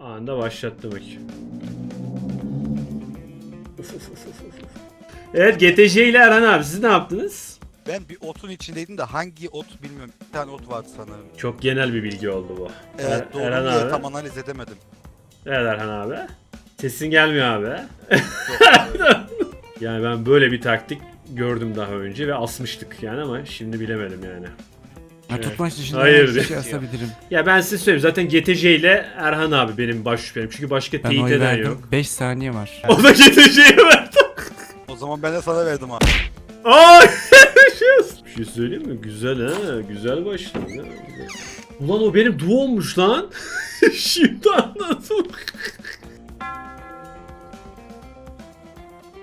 Anında uf, uf. Evet GTC ile Erhan abi siz ne yaptınız? Ben bir otun içindeydim de hangi ot bilmiyorum. Bir tane ot vardı sanırım. Çok genel bir bilgi oldu bu. Evet Er- doğru Erhan diye abi. tam analiz edemedim. Evet Erhan abi. Sesin gelmiyor abi. Yani ben böyle bir taktik gördüm daha önce ve asmıştık yani ama şimdi bilemedim yani. Ha, tutmaç dışında Hayır diyor. şey asabilirim. Ya ben size söyleyeyim zaten GTC ile Erhan abi benim baş şüphem. Çünkü başka Ben teyit oy eden verdim. yok. 5 saniye var. O da GTC'ye verdi. O zaman ben de sana verdim ha. Ay! bir şey söyleyeyim mi? Güzel ha. Güzel başladı. ha. Ulan o benim duommuş lan. Şimdi anladım.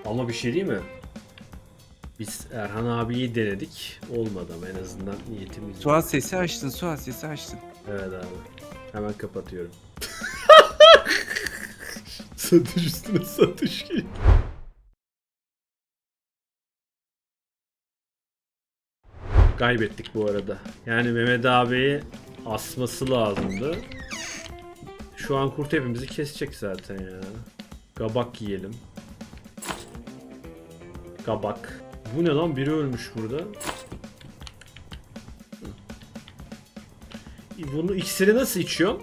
Ama bir şey değil mi? Biz Erhan abiyi denedik. Olmadı ama en azından niyetimiz. Suat sesi açtın, Suat sesi açtın. Evet abi. Hemen kapatıyorum. satış üstüne satış geliyor. Kaybettik bu arada. Yani Mehmet abiyi asması lazımdı. Şu an kurt hepimizi kesecek zaten ya. Kabak yiyelim. Kabak. Bu ne lan? Biri ölmüş burada. Bunu iksiri nasıl içiyorum?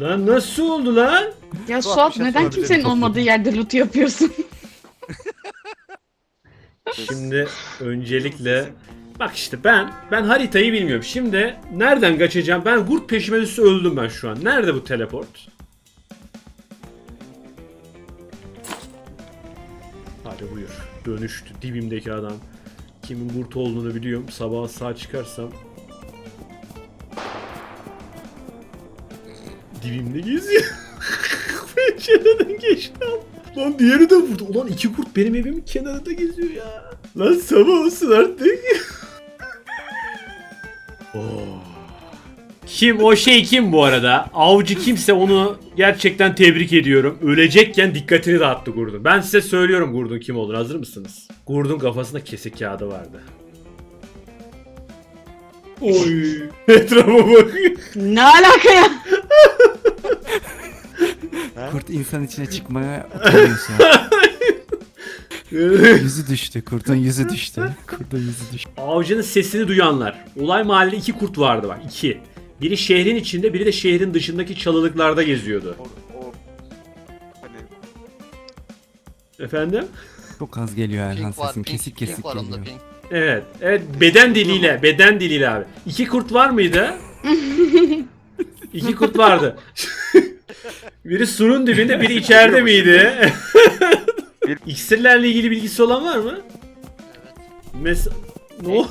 Lan nasıl oldu lan? Ya Suat şey neden kimsenin olmadığı yerde loot yapıyorsun? Şimdi öncelikle bak işte ben ben haritayı bilmiyorum. Şimdi nereden kaçacağım? Ben kurt peşime düştü öldüm ben şu an. Nerede bu teleport? Hadi buyur. Dönüştü dibimdeki adam. Kimin kurt olduğunu biliyorum. Sabah sağ çıkarsam dibimde geziyor. Pencereden geçti. Lan diğeri de vurdu. Ulan iki kurt benim evimin kenarında geziyor ya. Lan sabah olsun artık. Kim o şey kim bu arada? Avcı kimse onu gerçekten tebrik ediyorum. Ölecekken dikkatini dağıttı Gurdun. Ben size söylüyorum Gurdun kim olur. Hazır mısınız? Gurdun kafasında kesik kağıdı vardı. Oy. Etrafa bakıyor. ne alaka ya? Kurt insan içine çıkmaya utanıyor yüzü düştü, kurtun yüzü düştü. Kurtun yüzü düştü. Avcının sesini duyanlar. Olay mahallinde iki kurt vardı bak. iki. Biri şehrin içinde, biri de şehrin dışındaki çalılıklarda geziyordu. O, o hani Efendim? Çok az geliyor Erhan Pink var, sesin, pink, kesik pink kesik var onda, geliyor. pink. Evet. Evet beden diliyle, beden diliyle abi. İki kurt var mıydı? İki kurt vardı. biri surun dibinde, biri içeride miydi? İksirlerle ilgili bilgisi olan var mı? Evet. Mes ne o?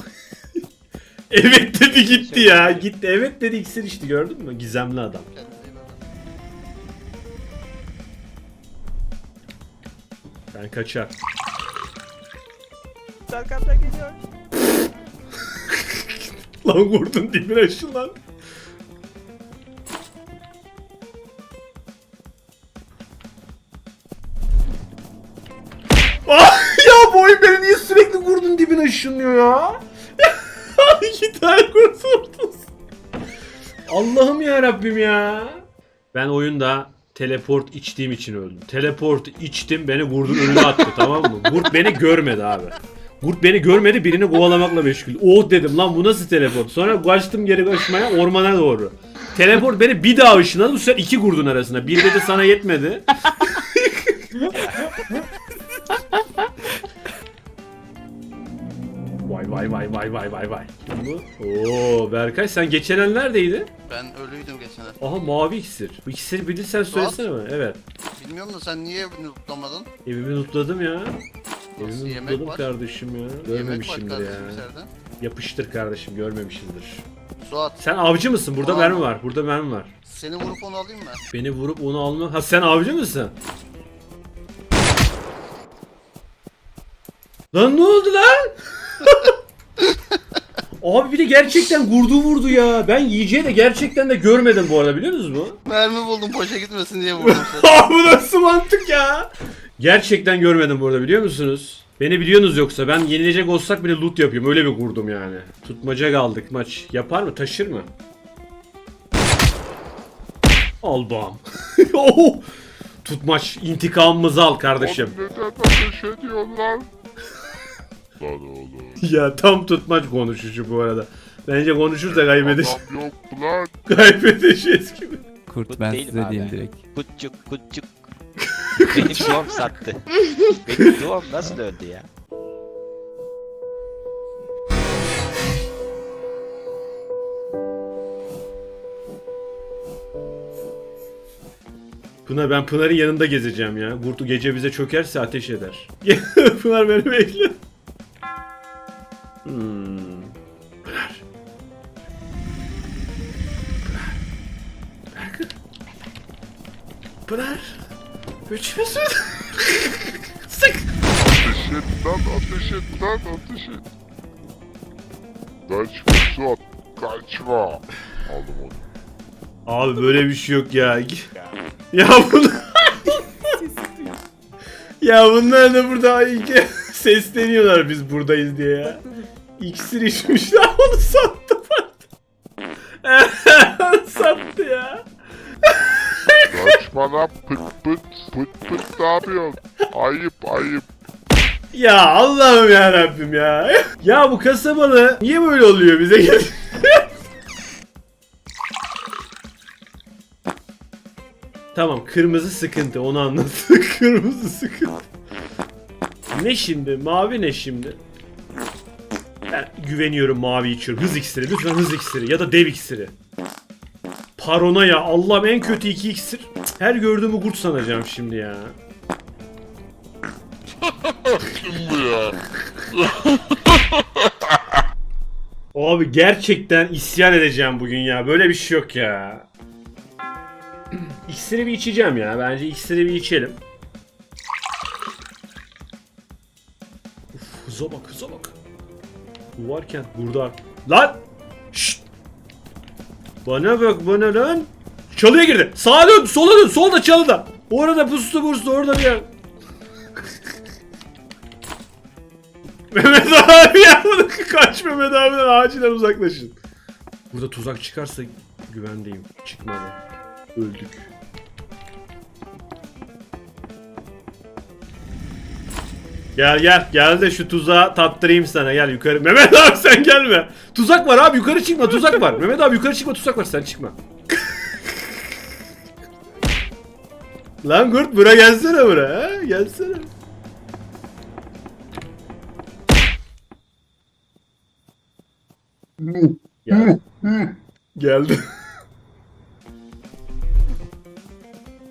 Evet dedi gitti ya. Gitti. Evet dedi iksir içti gördün mü? Gizemli adam. Ben kaçar. arkamdan geliyor. Lan vurdun dibine aşın lan. Ah, ya bu oyun beni niye sürekli vurdun dibine ışınlıyor ya? İki tane vurdun. Allah'ım ya Rabbim ya. Ben oyunda teleport içtiğim için öldüm. Teleport içtim beni vurdun önüne attı tamam mı? Kurt beni görmedi abi. Kurt beni görmedi birini kovalamakla meşgul. Oh dedim lan bu nasıl teleport? Sonra kaçtım geri kaçmaya ormana doğru. Teleport beni bir daha ışınladı. Bu sefer iki kurdun arasında. Bir dedi sana yetmedi. Vay vay vay vay vay vay. Kim bu? Oo Berkay sen geçen el neredeydi? Ben ölüydüm geçen el. Aha mavi iksir. Bu iksiri bilirsen söylesene mi? Evet. Bilmiyorum da sen niye evini tutamadın? Evimi lootladım ya. Nasıl Evimi yemek lootladım var? kardeşim ya. Yemek var Görmemişimdir ya. kardeşim içeride. Yapıştır kardeşim görmemişimdir. Suat Sen avcı mısın? Burada Aa. mermi var. Burada mermi var. seni vurup onu alayım mı? Beni vurup onu alma. Ha sen avcı mısın? Lan ne oldu lan? Abi bir de gerçekten vurdu vurdu ya. Ben yiyeceği de gerçekten de görmedim bu arada biliyor musunuz bu? Mermi buldum boşa gitmesin diye vurdum. Abi bu nasıl mantık ya? Gerçekten görmedim bu arada biliyor musunuz? Beni biliyorsunuz yoksa ben yenilecek olsak bile loot yapıyorum. Öyle bir vurdum yani. Tutmaca kaldık maç. Yapar mı? Taşır mı? Al bam. oh! Tutmaç intikamımızı al kardeşim. Neden ateş ediyorlar? Lan oğlum. ya tam tutmaç konuşuşu bu arada. Bence konuşursa kaybedeş Adam yok lan? kaybedeceğiz gibi. Kurt ben değilim size abi. diyeyim direkt. Kutçuk kutçuk. Benim doğum sattı. Benim doğum nasıl öldü ya? Pınar ben Pınar'ın yanında gezeceğim ya. Burtu gece bize çökerse ateş eder. Pınar beni bekle. Üçümüzün. Sık. Ateş et lan ateş et lan ateş et. Kaçma Suat. Kaçma. Aldım onu. Abi böyle bir şey yok ya. Ya bunu... ya bunlar da burada iki sesleniyorlar biz buradayız diye ya. İksir içmişler onu sattı sattı ya. Kaçma lan pıt pıt. Pıt pıt ne yapıyorsun? Ayıp ayıp. Ya Allah'ım ya Rabbim ya. Ya bu kasabalı niye böyle oluyor bize? gel- tamam kırmızı sıkıntı onu anlattık. kırmızı sıkıntı. Ne şimdi? Mavi ne şimdi? Ben güveniyorum mavi içiyorum. Hız iksiri. Lütfen hız iksiri. Ya da dev iksiri. Parona ya. Allah'ım en kötü iki iksir. Her gördüğümü kurt sanacağım şimdi ya. Bu ya. Abi gerçekten isyan edeceğim bugün ya. Böyle bir şey yok ya. İksiri bir içeceğim ya. Bence iksiri bir içelim. Uf, hıza bak hıza bak. Bu varken burada... Lan! Bana bak bana lan. Çalıya girdi. Sağa dön, sola dön, solda çalıda. Orada pustu burstu orada bir yer. Mehmet abi ya kaç Mehmet abiden acilen uzaklaşın. Burada tuzak çıkarsa güvendeyim. Çıkmadı. Öldük. Gel gel gel de şu tuzağı tattırayım sana gel yukarı. Mehmet abi sen gelme. Tuzak var abi yukarı çıkma tuzak var. Mehmet abi yukarı çıkma tuzak var sen çıkma. Lan kurt bura gelsene bura ha gelsene. Gel. Geldi.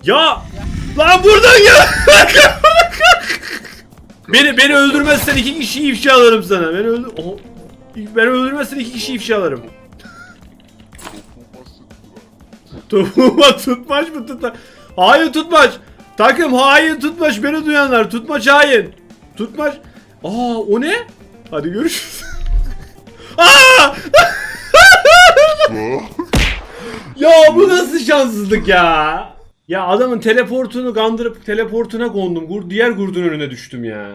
ya! Lan buradan gel! Beni beni öldürmezsen iki kişiyi ifşa alırım sana. Beni öldür... Oha. Beni öldürmezsen iki kişiyi ifşa alırım. Topuğuma tutmaç mı tutmaç? Hayır tutmaç. Takım hain tutmaç beni duyanlar. Tutmaç hain. Tutmaç. Aa o ne? Hadi görüşürüz. Aa! ya bu nasıl şanssızlık ya? Ya adamın teleportunu kandırıp teleportuna kondum. Diğer gurdun önüne düştüm ya.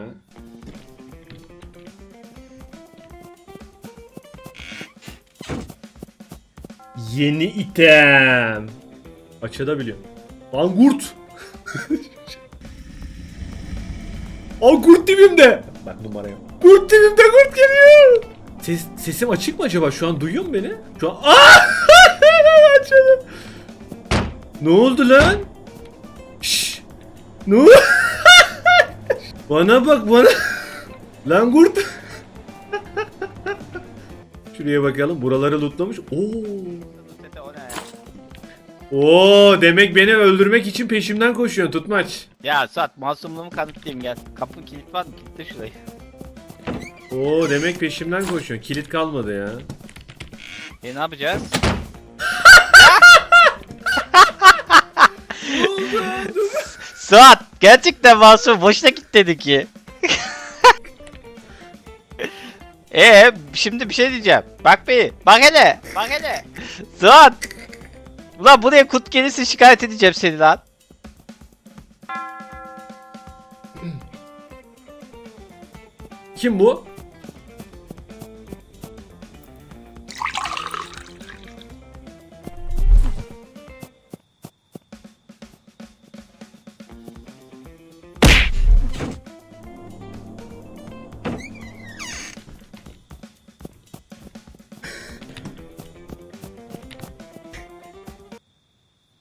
Yeni item. Açabiliyorum. Lan kurt. Aa kurt dibimde. Bak numaraya. Kurt dibimde kurt geliyor. Ses, sesim açık mı acaba? Şu an duyuyor mu beni? Şu an... Aa! Açalım. Ne oldu lan? Şşş. Ne oldu? bana bak bana. lan kurt. Şuraya bakalım. Buraları lootlamış. Oo. Oo demek beni öldürmek için peşimden koşuyorsun tutmaç. Ya Suat masumluğumu kanıtlayayım gel. Kapın kilit var mı? Kilitle şurayı. Oo demek peşimden koşuyorsun. Kilit kalmadı ya. E ne yapacağız? Suat gerçekten masum boşuna git dedi ki. Ee şimdi bir şey diyeceğim. Bak bir. Bak hele. Bak hele. Suat. Ulan buraya kut gelirse şikayet edeceğim seni lan. Kim bu?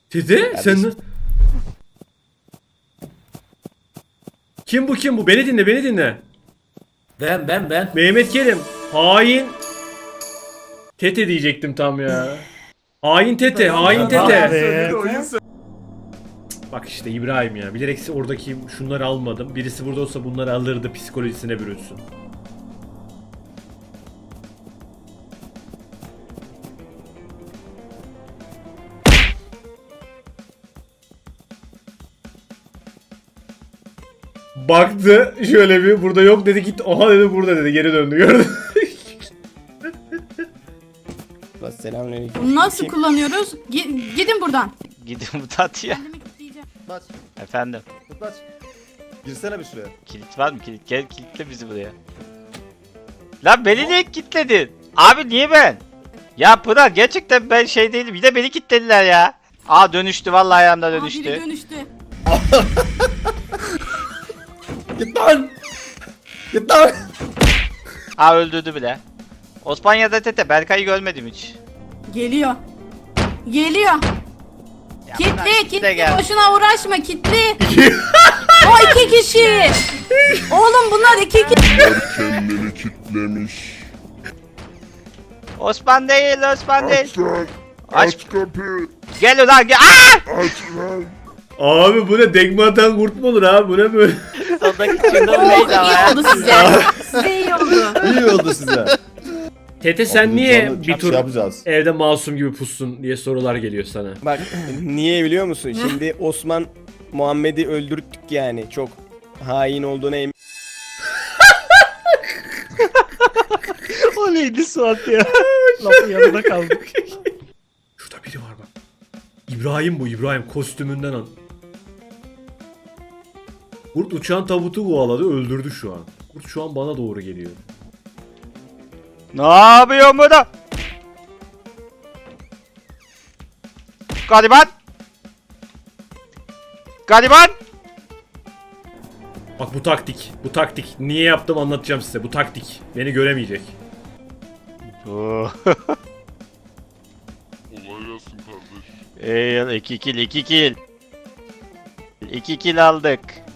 Tete sen... Kim bu kim bu? Beni dinle beni dinle. Ben ben ben. Mehmet Kerim. Hain. Tete diyecektim tam ya. Hain Tete, hain Tete. Bak işte İbrahim ya. Bilerek oradaki şunları almadım. Birisi burada olsa bunları alırdı psikolojisine bürünsün. Baktı şöyle bir burada yok dedi gitti. Oha dedi burada dedi geri döndü gördün. Selamünaleyküm. Bunu nasıl kullanıyoruz? Gi- gidin buradan. Gidin bu tat ya. Kendimi kilitleyeceğim. Efendim. Girsene bir şuraya. Kilit var mı? Kilit. Gel kilitle bizi buraya. Lan beni niye kilitledin? Abi niye ben? Ya Pınar gerçekten ben şey değilim. Bir de beni kilitlediler ya. Aa dönüştü vallahi ayağımda Aa, dönüştü. biri dönüştü. Git lan! Git lan! Aa öldürdü bile. Osmanya'da tete Berkay'ı görmedim hiç. Geliyor. Geliyor. Ya Pınar, Kitli, kitli. gel. Boşuna uğraşma, kitli. o iki kişi. Oğlum bunlar iki kişi. Kendini kitlemiş. Osman değil Osman değil. Aç lan. Aç. Aç kapıyı. Gel ulan gel. Aa! Aç lan. Abi bu ne dekme atan kurt mu olur abi bu ne böyle? Sondaki çılgın neydi ama ya? oldu size. size iyi oldu. İyi oldu size. Tete sen niye bir tur yapacağız. evde masum gibi pussun diye sorular geliyor sana. Bak niye biliyor musun? Şimdi Osman Muhammed'i öldürttük yani. Çok hain olduğuna emin. o neydi Suat ya? Lafın yanında kaldık. Şurada biri var bak. İbrahim bu İbrahim kostümünden an. Kurt uçan tabutu kovaladı öldürdü şu an. Kurt şu an bana doğru geliyor. Ne yapıyorsun burada? Gariban! Gariban! Bak bu taktik. Bu taktik. Niye yaptım anlatacağım size. Bu taktik. Beni göremeyecek. Kolay gelsin kardeş. Ey 2 kill 2 kill. 2 kill aldık.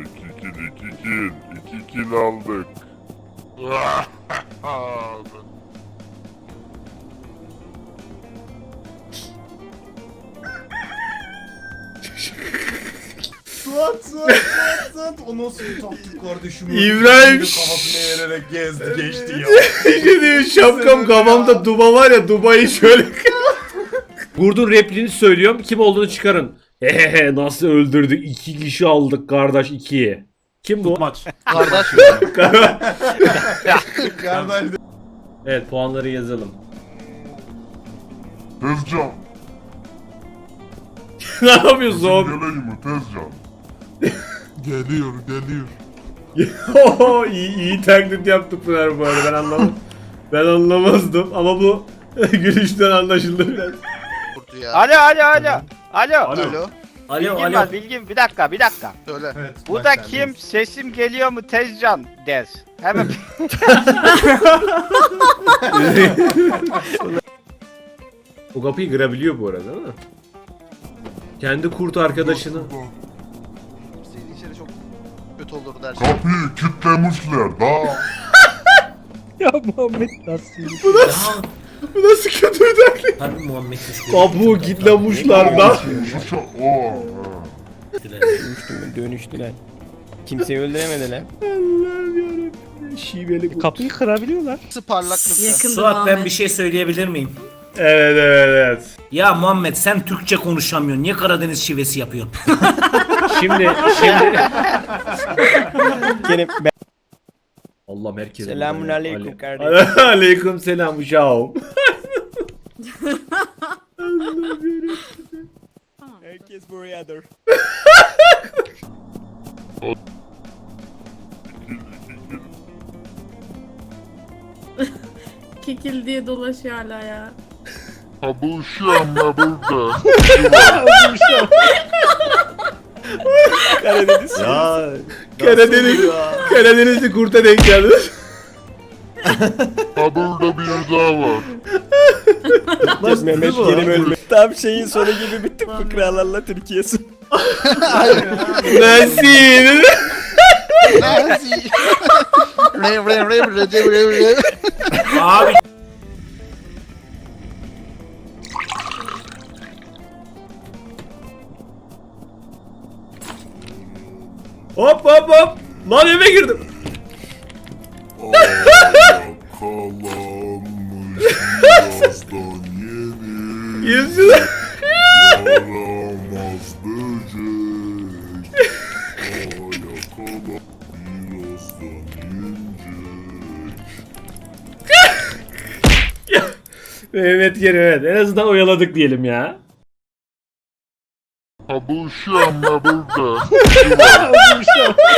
İki kil, iki kil. İki kil aldık. Suat Suat Suat Suat. O nasıl bir taktik kardeşim? İbrahim Kafasına yererek gezdi geçti ya. şey diyor şapkam kafamda duba var ya dubayı şöyle Kurdun repliğini söylüyorum. Kim olduğunu çıkarın. Hehehe nasıl öldürdük? İki kişi aldık kardeş ikiye. Kim bu? Maç. Kardeş Kardeş. evet puanları yazalım. Tezcan. ne yapıyorsun oğlum? Geleyim mi Tezcan? geliyor geliyor. Oho, iyi, iyi taklit yaptık Pınar bu arada ben anlamadım. ben anlamazdım ama bu gülüşten anlaşıldı biraz. kurtu ya. Alo alo alo. Alo. Alo. Alo Bilgim alo. var bilgim. Bir dakika bir dakika. Söyle. Evet. Burada kim sesim geliyor mu Tezcan der. Hemen O kapıyı kırabiliyor bu arada değil mi? Kendi kurt arkadaşını. Senin içeri çok kötü olur dersin. Kapıyı kitlemişler da. ya Muhammed nasıl? Bu nasıl kötü bir taklit? harbi Muhammed Keşke. Kabuğu. Şuşa o. ha. Dönüştüler. Dönüştüler. Kimseyi öldüremediler. Allah'ım yarabbim. Şiveli kurt. Kapıyı kırabiliyorlar. Nasıl parlaklıkta. Yakında Suat ben Muhammed. bir şey söyleyebilir miyim? Evet evet evet. Ya Muhammed sen Türkçe konuşamıyorsun. Niye Karadeniz şivesi yapıyorsun? Şimdi şimdi Gene ben... Allah merkez. Selamun aleyküm kardeşim. Aleyküm selam uşağım. Herkes buradadır. Kekil diye dolaşıyor hala ya. Ha bu uşağım da burada. Karadeniz. Ya. Karadeniz, Karadenizli kurta denk geldi. Ha burada bir daha var. Nasıl Mehmet bu? yeni bölüm. Tam şeyin sonu gibi bitti fıkralarla Türkiye sonu. Nasıl? Rev rev rev rev rev rev. Abi hop hop hop. Lan eve girdim. Evet geri evet. En azından oyaladık diyelim ya. Ha bu uşağım da burada.